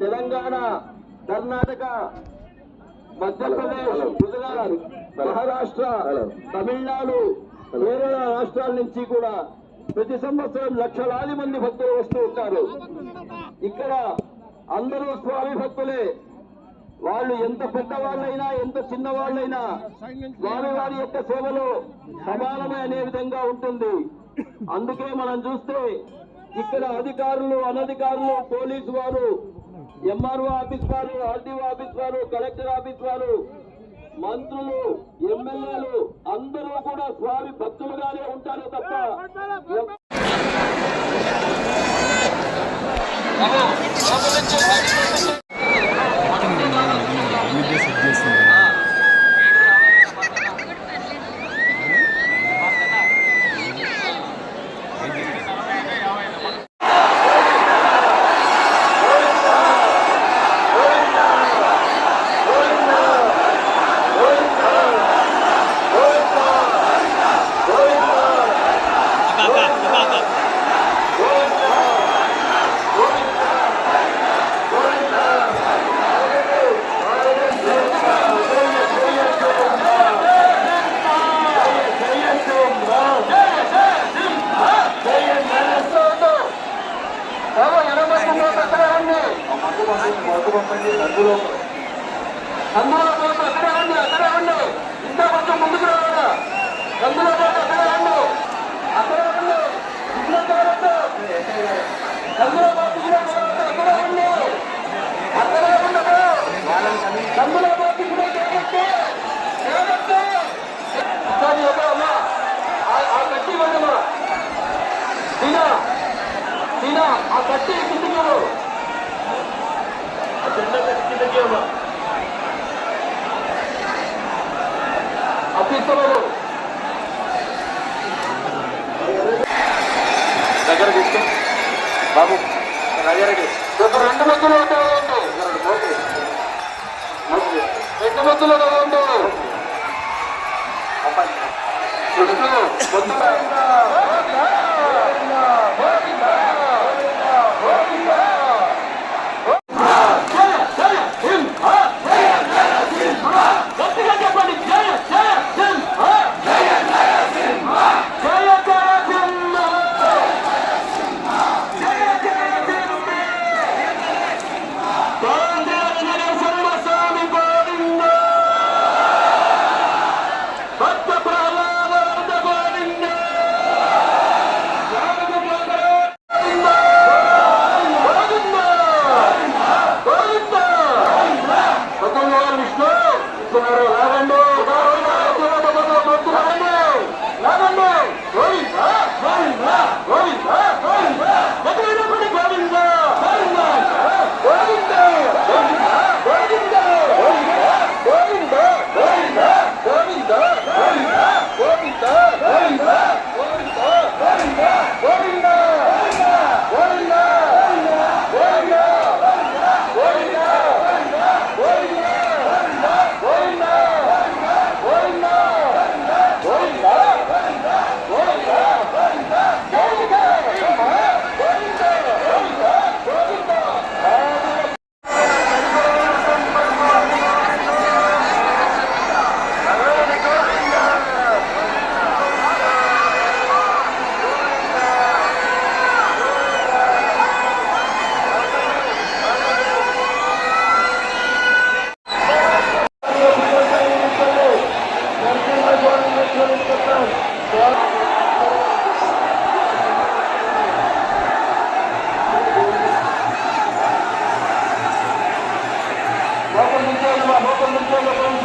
తెలంగాణ కర్ణాటక మధ్యప్రదేశ్ గుజరాత్ మహారాష్ట్ర తమిళనాడు కేరళ రాష్ట్రాల నుంచి కూడా ప్రతి సంవత్సరం లక్షలాది మంది భక్తులు వస్తూ ఉంటారు. ఇక్కడ అందరూ స్వామి భక్తులే. వాళ్ళు ఎంత పెద్దవాళ్ళైనా ఎంత చిన్నవాళ్ళైనా స్వామి వారి యొక్క సేవలో సమానమే అనే విధంగా ఉంటుంది. అందుకే మనం చూస్తే ఇక్కడ అధికారులు అనధికారులు పోలీసు వారు ఎంఆర్ఓ ఆఫీస్ వారు ఆర్డీఓ ఆఫీస్ వారు కలెక్టర్ ఆఫీస్ వారు మంత్రులు ఎమ్మెల్యేలు అందరూ కూడా స్వామి భక్తులుగానే ఉంటారు తప్ప ఎవ- అందులో పోతే అక్కడే ఉండి అక్కడే ఉండి ఇంకా కొంచెం ముందుకు రావాలా అందులో పోతే అక్కడే ఉండి అక్కడే అందులో పోతే రాజకీయంలో అత్యుత్తమలు దగ్గర తీసుకో బాబు రాజారెడ్డి. ఇప్పుడు రెండు మధ్యలో ఉంటాయండి రెండు మధ్యలో ఉంటాయండి మొత్తం বন্ধ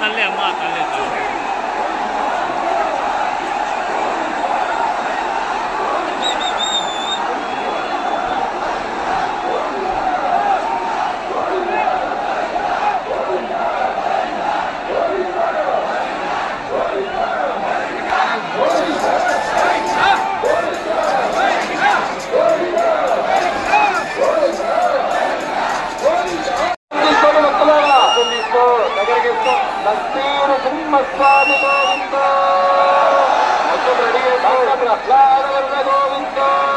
单练嘛单练单练 گو مٿر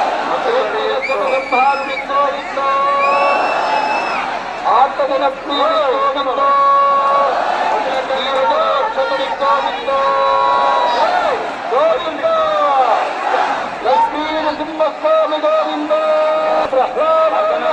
پريي يو مطلب گوونديمسي گول